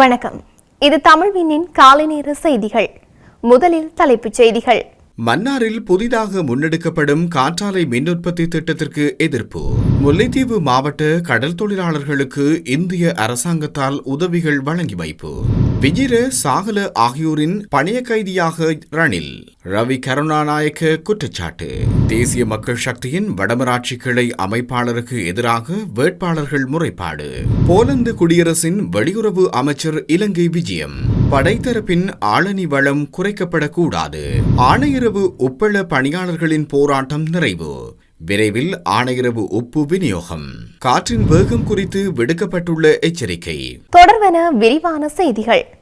வணக்கம். இது தமிழ்வினின் காலை நேர செய்திகள். முதலில் தலைப்புச் செய்திகள். மன்னாரில் புதிதாக முன்னெடுக்கப்படும் காற்றாலை மின் உற்பத்தி திட்டத்திற்கு எதிர்ப்பு. முல்லைத்தீவு மாவட்ட கடல் தொழிலாளர்களுக்கு இந்திய அரசாங்கத்தால் உதவிகள் வழங்கி வைப்பு. விஜிர சாகல ஆகியோரின் பணிய கைதியாக ரணில். ரவி கருணாநாயக்க குற்றச்சாட்டு. தேசிய மக்கள் சக்தியின் வடமராட்சி கிளை அமைப்பாளருக்கு எதிராக வேட்பாளர்கள் முறைப்பாடு. போலந்து குடியரசின் வெளியுறவு அமைச்சர் இலங்கை விஜயம். படைத்தரப்பின் ஆளணி வளம் குறைக்கப்படக்கூடாது. ஆணையரவு உப்பள பணியாளர்களின் போராட்டம் நிறைவு. விரைவில் ஆணையரவு உப்பு விநியோகம். காற்றின் வேகம் குறித்து விடுக்கப்பட்டுள்ள எச்சரிக்கை. தொடர்வன விரிவான செய்திகள்.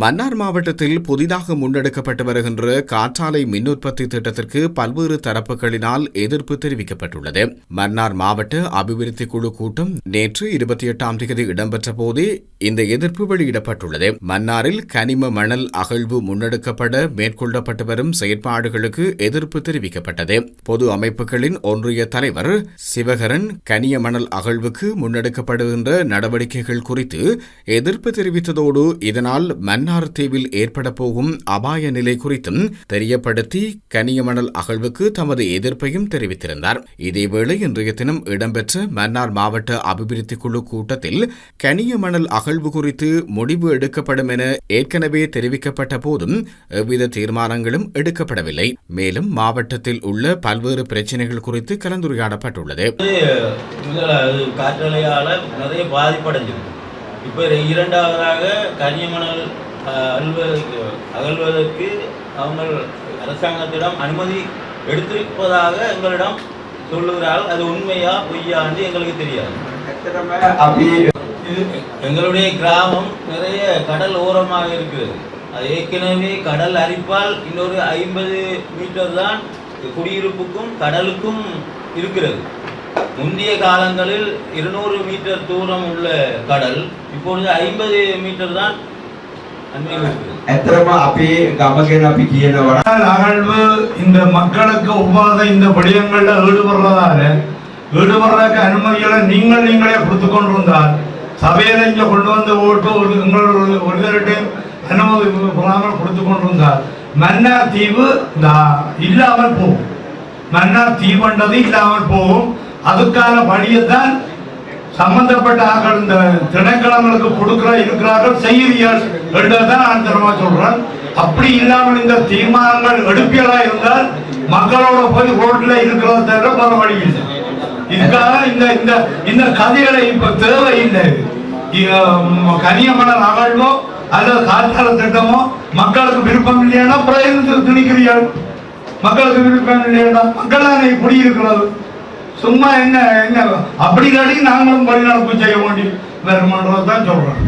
மன்னார் மாவட்டத்தில் புதிதாக முன்னெடுக்கப்பட்டு வருகின்ற காற்றாலை மின் உற்பத்தி திட்டத்திற்கு பல்வேறு தரப்புகளினால் எதிர்ப்பு தெரிவிக்கப்பட்டுள்ளது. மன்னார் மாவட்ட அபிவிருத்தி குழு கூட்டம் நேற்று இருபத்தி எட்டாம் தேதி இடம்பெற்ற போதே இந்த எதிர்ப்பு வெளியிடப்பட்டுள்ளது. மன்னாரில் கனிம மணல் அகழ்வு முன்னெடுக்கப்பட மேற்கொள்ளப்பட்டு வரும் செயற்பாடுகளுக்கு எதிர்ப்பு தெரிவிக்கப்பட்டது. பொது அமைப்புகளின் ஒன்றிய தலைவர் சிவகரன் கனிய மணல் அகழ்வுக்கு முன்னெடுக்கப்படுகின்ற நடவடிக்கைகள் குறித்து எதிர்ப்பு தெரிவித்ததோடு இதனால் மன்னார் தீவில் ஏற்பட போகும் அபாய நிலை குறித்தும் தெரியப்படுத்தி கனியமணல் அகழ்வுக்கு தமது எதிர்ப்பையும் தெரிவித்திருந்தார். இதேவேளை இன்றைய தினம் இடம்பெற்ற மன்னார் மாவட்ட அபிவிருத்தி குழு கூட்டத்தில் கனியமணல் அகழ்வு குறித்து முடிவு எடுக்கப்படும் என ஏற்கனவே தெரிவிக்கப்பட்ட போதும் எவ்வித தீர்மானங்களும் எடுக்கப்படவில்லை. மேலும் மாவட்டத்தில் உள்ள பல்வேறு பிரச்சினைகள் குறித்து கலந்துரையாடப்பட்டுள்ளது. காற்றலையால் நிறைய பாதிப்படைஞ்சிருக்கு. இப்போ இரண்டாவதாக கனிமணல் அல்வதற்கு அகழ்வதற்கு அவங்க அரசாங்கத்திடம் அனுமதி எடுத்திருப்பதாக எங்களிடம் சொல்லுகிறார்கள். அது உண்மையா பொய்யான்னு எங்களுக்கு தெரியாது. எங்களுடைய கிராமம் நிறைய கடல் ஓரமாக இருக்கிறது. அது ஏற்கனவே கடல் அரிப்பால் இன்னொரு ஐம்பது மீட்டர் தான் குடியிருப்புக்கும் கடலுக்கும் இருக்கிறது. முந்தைய காலங்களில் இருநூறு மீட்டர் தூரம் உள்ள கடல் இப்பொழுது ஐம்பது மீட்டர் தான் எத்தனமா அப்பயே கமகேன அப்படி கீழே வர அகழ்வு இந்த மக்களுக்கு ஒவ்வாத இந்த விடயங்கள்ல ஈடுபடுறதால ஈடுபடுறதுக்கு அனுமதிகளை நீங்கள் நீங்களே கொடுத்து கொண்டிருந்தால் சபையில இங்க கொண்டு வந்து ஓட்டு ஒரு உங்களோட ஒருவர்கிட்டையும் அனுமதி பெறாமல் கொடுத்து கொண்டிருந்தார் மன்னார் தீவு இல்லாமல் போகும் மன்னார் தீவுன்றது இல்லாமல் போகும் அதுக்கான வழியை சம்பந்தப்பட்ட ஆக்கள் இந்த திணைக்களங்களுக்கு கொடுக்கிற இருக்கிறார்கள் செய்தியால் என்றதான் நான் திறமா சொல்றேன். அப்படி இல்லாமல் இந்த தீர்மானங்கள் எடுப்பியலா இருந்தால் மக்களோட போய் ரோட்ல இருக்கிறத தவிர வர வழி இல்லை. இதுக்காக இந்த இந்த இந்த கதைகளை இப்ப தேவையில்லை. கனியமணல் அகழ்வோ அல்லது காற்றால திட்டமோ மக்களுக்கு விருப்பம் இல்லையானா பிரயோகத்தில் திணிக்கிறீர்கள். மக்களுக்கு விருப்பம் இல்லையானா மக்கள் தானே குடியிருக்கிறது. சும்மா என்ன என்ன அப்படி இல்லாட்டி நாங்களும் வழிநடப்பு செய்ய வேண்டி வருமானதான் சொல்றோம்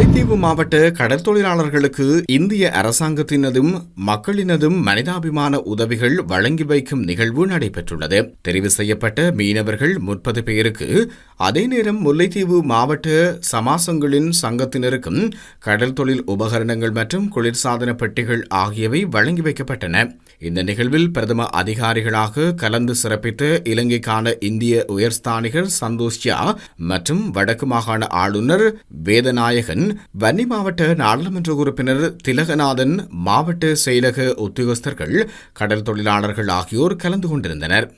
முல்லைத்தீவு மாவட்ட கடல் தொழிலாளர்களுக்கு இந்திய அரசாங்கத்தினதும் மக்களினதும் மனிதாபிமான உதவிகள் வழங்கி வைக்கும் நிகழ்வு நடைபெற்றுள்ளது. தெரிவு செய்யப்பட்ட மீனவர்கள் முப்பது பேருக்கு அதே நேரம் முல்லைத்தீவு மாவட்ட சமாசங்களின் சங்கத்தினருக்கும் கடல் தொழில் உபகரணங்கள் மற்றும் குளிர்சாதன பெட்டிகள் ஆகியவை வழங்கி வைக்கப்பட்டன. இந்த நிகழ்வில் பிரதம அதிகாரிகளாக கலந்து சிறப்பித்த இலங்கைக்கான இந்திய உயர்ஸ்தானிகர் சந்தோஷ்யா மற்றும் வடக்கு மாகாண ஆளுநர் வேதநாயகன் வன்னி மாவட்ட நாடாளுமன்ற உறுப்பினர் திலகநாதன் மாவட்ட செயலக உத்தியோகஸ்தர்கள் கடல் தொழிலாளர்கள் ஆகியோர் கலந்து கொண்டிருந்தனர்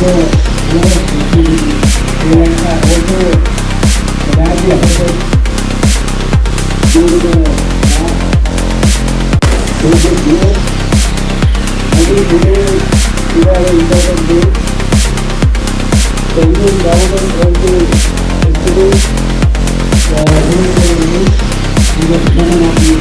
Thank you. श्रीलंका हो तो राज्य हो तो ఇంపార్టెంట్ తెలుగు గవర్నమెంట్ వాళ్ళు ఎప్పుడు ఇది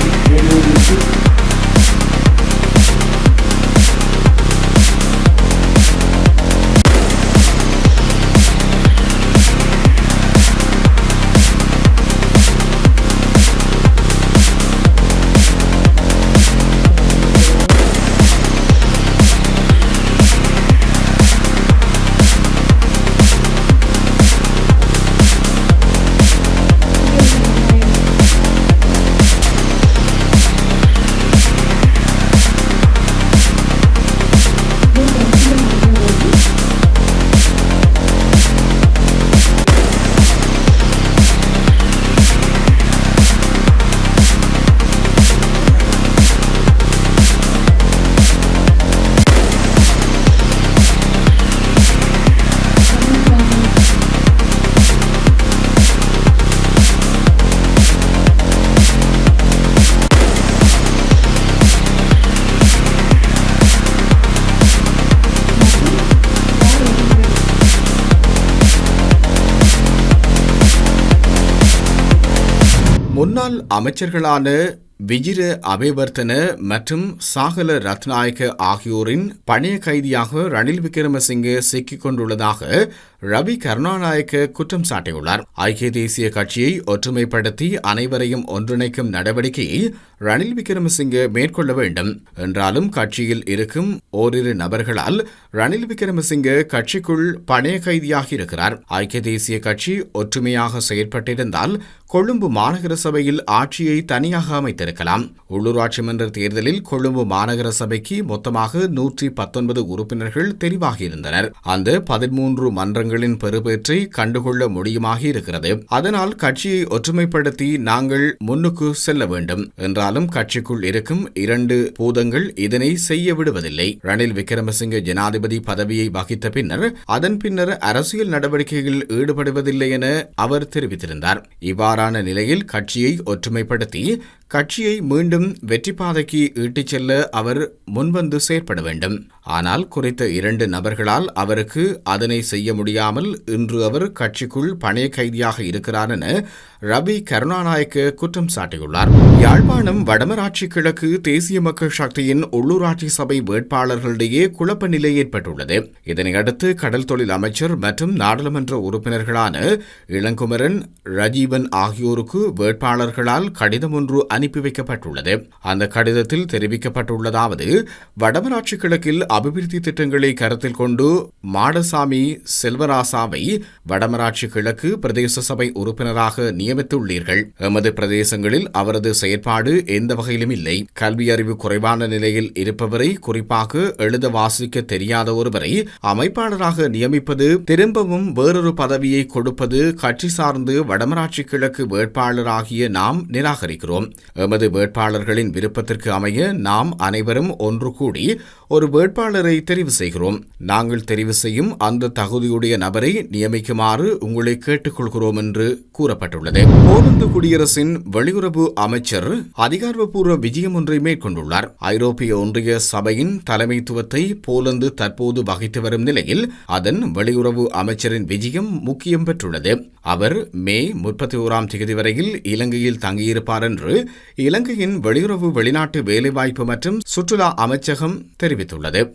முன்னாள் அமைச்சர்களான விஜிர அபேவர்த்தன மற்றும் சாகல ரத்நாயக்க ஆகியோரின் பணைய கைதியாக ரணில் விக்ரமசிங்கே சிக்கிக் கொண்டுள்ளதாக ரவி கருணாநாயக்க குற்றம் சாட்டியுள்ளார். ஐக்கிய தேசிய கட்சியை ஒற்றுமைப்படுத்தி அனைவரையும் ஒன்றிணைக்கும் நடவடிக்கையை ரணில் விக்ரமசிங்கே மேற்கொள்ள வேண்டும். என்றாலும் கட்சியில் இருக்கும் ஓரிரு நபர்களால் ரணில் விக்ரமசிங்கே கட்சிக்குள் பணைய கைதியாக இருக்கிறார் ஐக்கிய தேசிய கட்சி ஒற்றுமையாக செயற்பட்டிருந்தால் கொழும்பு மாநகர சபையில் ஆட்சியை தனியாக அமைத்திருக்கலாம். உள்ளூராட்சி மன்ற தேர்தலில் கொழும்பு மாநகர சபைக்கு மொத்தமாக நூற்றி பத்தொன்பது உறுப்பினர்கள் தெரிவாகியிருந்தனர். அந்த பதிமூன்று மன்றங்களின் பெறுபேற்றை கண்டுகொள்ள முடியுமாக இருக்கிறது அதனால் கட்சியை ஒற்றுமைப்படுத்தி நாங்கள் முன்னுக்கு செல்ல வேண்டும். என்றார் என்றாலும் கட்சிக்குள் இருக்கும் இரண்டு பூதங்கள் இதனை செய்ய விடுவதில்லை. ரணில் விக்ரமசிங்க ஜனாதிபதி பதவியை வகித்த பின்னர் அதன் பின்னர் அரசியல் நடவடிக்கைகளில் ஈடுபடுவதில்லை என அவர் தெரிவித்திருந்தார். இவ்வாறான நிலையில் கட்சியை ஒற்றுமைப்படுத்தி கட்சியை மீண்டும் வெற்றி பாதைக்கு ஈட்டிச் செல்ல அவர் முன்வந்து செயற்பட வேண்டும். ஆனால் குறித்த இரண்டு நபர்களால் அவருக்கு அதனை செய்ய முடியாமல் இன்று அவர் கட்சிக்குள் பணைய கைதியாக இருக்கிறார் என ரவி கருணாநாயக்க குற்றம் சாட்டியுள்ளார். யாழ்ப்பாணம் வடமராட்சி கிழக்கு தேசிய மக்கள் சக்தியின் உள்ளூராட்சி சபை வேட்பாளர்களிடையே குழப்ப நிலை ஏற்பட்டுள்ளது. இதனையடுத்து கடல் தொழில் அமைச்சர் மற்றும் நாடாளுமன்ற உறுப்பினர்களான இளங்குமரன் ரஜீவன் ஆகியோருக்கு வேட்பாளர்களால் கடிதம் ஒன்று அனுப்பி வைக்கப்பட்டுள்ளது. அந்த கடிதத்தில் தெரிவிக்கப்பட்டுள்ளதாவது வடமராட்சி கிழக்கில் அபிவிருத்தி திட்டங்களை கருத்தில் கொண்டு மாடசாமி செல்வராசாவை வடமராட்சி கிழக்கு பிரதேச சபை உறுப்பினராக நியமித்துள்ளீர்கள். எமது பிரதேசங்களில் அவரது செயற்பாடு எந்த வகையிலும் இல்லை. கல்வி அறிவு குறைவான நிலையில் இருப்பவரை குறிப்பாக எழுத வாசிக்க தெரியாத ஒருவரை அமைப்பாளராக நியமிப்பது திரும்பவும் வேறொரு பதவியை கொடுப்பது கட்சி சார்ந்து வடமராட்சி கிழக்கு வேட்பாளராகிய நாம் நிராகரிக்கிறோம். எமது வேட்பாளர்களின் விருப்பத்திற்கு அமைய நாம் அனைவரும் ஒன்று கூடி ஒரு வேட்பாளரை தெரிவு செய்கிறோம். நாங்கள் தெரிவு செய்யும் அந்த தகுதியுடைய நபரை நியமிக்குமாறு உங்களை கேட்டுக்கொள்கிறோம் என்று கூறப்பட்டுள்ளது. போலந்து குடியரசின் வெளியுறவு அமைச்சர் அதிகாரப்பூர்வ விஜயம் ஒன்றை மேற்கொண்டுள்ளார். ஐரோப்பிய ஒன்றிய சபையின் தலைமைத்துவத்தை போலந்து தற்போது வகித்து வரும் நிலையில் அதன் வெளியுறவு அமைச்சரின் விஜயம் முக்கியம் பெற்றுள்ளது. அவர் மே முப்பத்தி ஓராம் தேதி வரையில் இலங்கையில் தங்கியிருப்பார் என்று இலங்கையின் வெளியுறவு வெளிநாட்டு வேலைவாய்ப்பு மற்றும் சுற்றுலா அமைச்சகம் தெரிவித்துள்ளது.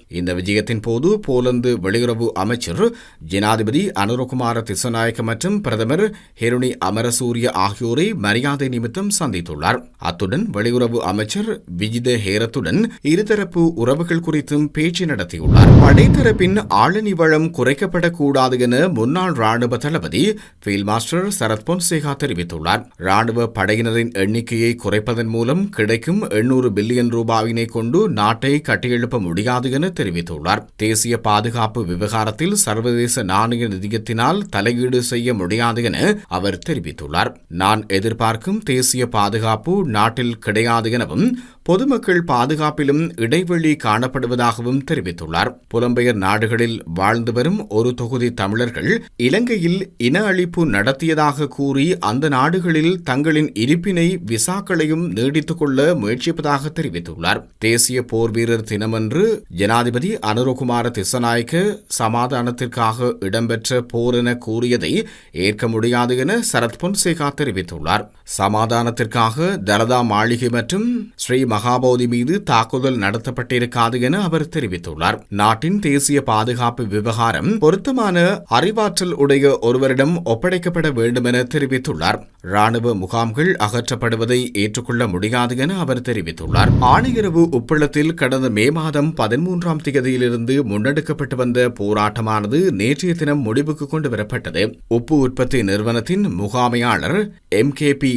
இந்த விஜயத்தின் போது போலந்து வெளியுறவு அமைச்சர் ஜனாதிபதி அனுரகுமார திசநாயக்க மற்றும் பிரதமர் ஹெருனி அமரசூரிய ஆகியோரை மரியாதை நிமித்தம் சந்தித்துள்ளார். அத்துடன் வெளியுறவு அமைச்சர் விஜித ஹேரத்துடன் இருதரப்பு உறவுகள் குறித்தும் பேச்சு நடத்தியுள்ளார். படைத்தரப்பின் ஆளணி வளம் குறைக்கப்படக்கூடாது என முன்னாள் ராணுவ தளபதி ஃபீல்ட் மாஸ்டர் சரத் பொன்சேகா தெரிவித்துள்ளார். ராணுவ படையினரின் எண்ணிக்கையை குறைப்பதன் மூலம் கிடைக்கும் எண்ணூறு பில்லியன் ரூபாயினை கொண்டு நாட்டை கட்டியெழுப்ப முடியாது என தெரிவித்துள்ளார். தேசிய பாதுகாப்பு விவகாரத்தில் சர்வதேச நாணய நிதியத்தினால் தலையீடு செய்ய முடியாது என அவர் தெரிவித்துள்ளார். நான் எதிர்பார்க்கும் தேசிய பாதுகாப்பு நாட்டில் கிடையாது எனவும் பொதுமக்கள் பாதுகாப்பிலும் இடைவெளி காணப்படுவதாகவும் தெரிவித்துள்ளார். புலம்பெயர் நாடுகளில் வாழ்ந்து வரும் ஒரு தொகுதி தமிழர்கள் இலங்கையில் இன அழிப்பு நடத்தியதாக கூறி அந்த நாடுகளில் தங்களின் இருப்பினை விசாக்களையும் நீடித்துக் கொள்ள முயற்சிப்பதாக தெரிவித்துள்ளார். தேசிய போர் வீரர் தினமன்று ஜனாதிபதி அனுரகுமார திசநாயக்க சமாதானத்திற்காக இடம்பெற்ற போர் என கூறியதை ஏற்க முடியாது என சரத் பொன்சேகா தெரிவித்துள்ளார். சமாதானத்திற்காக தலதா மாளிகை மற்றும் ஸ்ரீ மகாபோதி மீது தாக்குதல் நடத்தப்பட்டிருக்காது என அவர் தெரிவித்துள்ளார். நாட்டின் தேசிய பாதுகாப்பு விவகாரம் பொருத்தமான அறிவாற்றல் உடைய ஒருவரிடம் ஒப்படைக்கப்பட வேண்டும் என தெரிவித்துள்ளார். ராணுவ முகாம்கள் அகற்றப்படுவதை ஏற்றுக்கொள்ள முடியாது என அவர் தெரிவித்துள்ளார். ஆணையரவு உப்பளத்தில் கடந்த மே மாதம் பதிமூன்றாம் தேதியிலிருந்து முன்னெடுக்கப்பட்டு வந்த போராட்டமானது நேற்றைய தினம் முடிவுக்கு கொண்டு வரப்பட்டது உப்பு உற்பத்தி நிறுவனத்தின் முகாமையாளர் M K P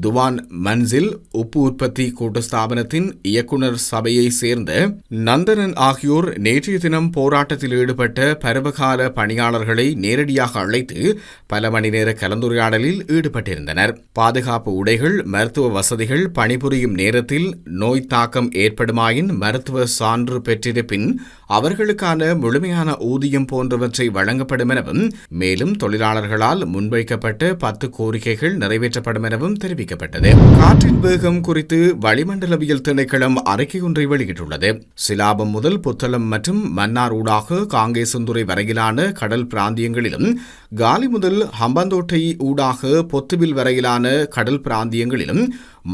Tuan Manzil உப்பு உற்பத்தி கூட்டு ஸ்தாபனத்தின் இயக்குனர் சபையை சேர்ந்த நந்தனன் ஆகியோர் நேற்றைய தினம் போராட்டத்தில் ஈடுபட்ட பருவகால பணியாளர்களை நேரடியாக அழைத்து பல மணி நேர கலந்துரையாடலில் ஈடுபட்டிருந்தனர். பாதுகாப்பு உடைகள் மருத்துவ வசதிகள் பணிபுரியும் நேரத்தில் நோய் தாக்கம் ஏற்படுமாயின் மருத்துவ சான்று பெற்றிருப்பின் அவர்களுக்கான முழுமையான ஊதியம் போன்றவற்றை வழங்கப்படும் எனவும் மேலும் தொழிலாளர்களால் முன்வைக்கப்பட்ட பத்து கோரிக்கைகள் நிறைவேற்றப்படும் எனவும் தெரிவித்தார் தெரிவிக்கப்பட்டது காற்றின் வேகம் குறித்து வளிமண்டலவியல் திணைக்களம் அறிக்கை ஒன்றை வெளியிட்டுள்ளது. சிலாபம் முதல் புத்தளம் மற்றும் மன்னார் ஊடாக காங்கேசந்துறை வரையிலான கடல் பிராந்தியங்களிலும் காலி முதல் ஹம்பந்தோட்டை ஊடாக பொத்துவில் வரையிலான கடல் பிராந்தியங்களிலும்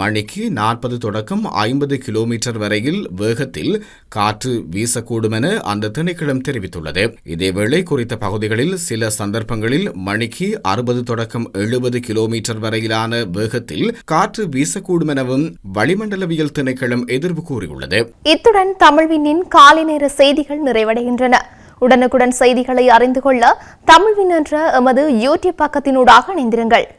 மணிக்கு நாற்பது தொடக்கம் ஐம்பது கிலோமீட்டர் வரையில் வேகத்தில் காற்று வீசக்கூடும் என அந்த திணைக்களம் தெரிவித்துள்ளது. இதேவேளை குறித்த பகுதிகளில் சில சந்தர்ப்பங்களில் மணிக்கு அறுபது தொடக்கம் எழுபது கிலோமீட்டர் வரையிலான வேகத்தில் காற்று வீசக்கூடும் எனவும் வளிமண்டலவியல் திணைக்களம் எதிர்வு கூறியுள்ளது. இத்துடன் தமிழ்வினின் காலை நேர செய்திகள் நிறைவடைகின்றன. உடனுக்குடன் செய்திகளை அறிந்து கொள்ள தமிழ்வின் என்ற எமது யூடியூப் பக்கத்தினூடாக இணைந்திருங்கள்.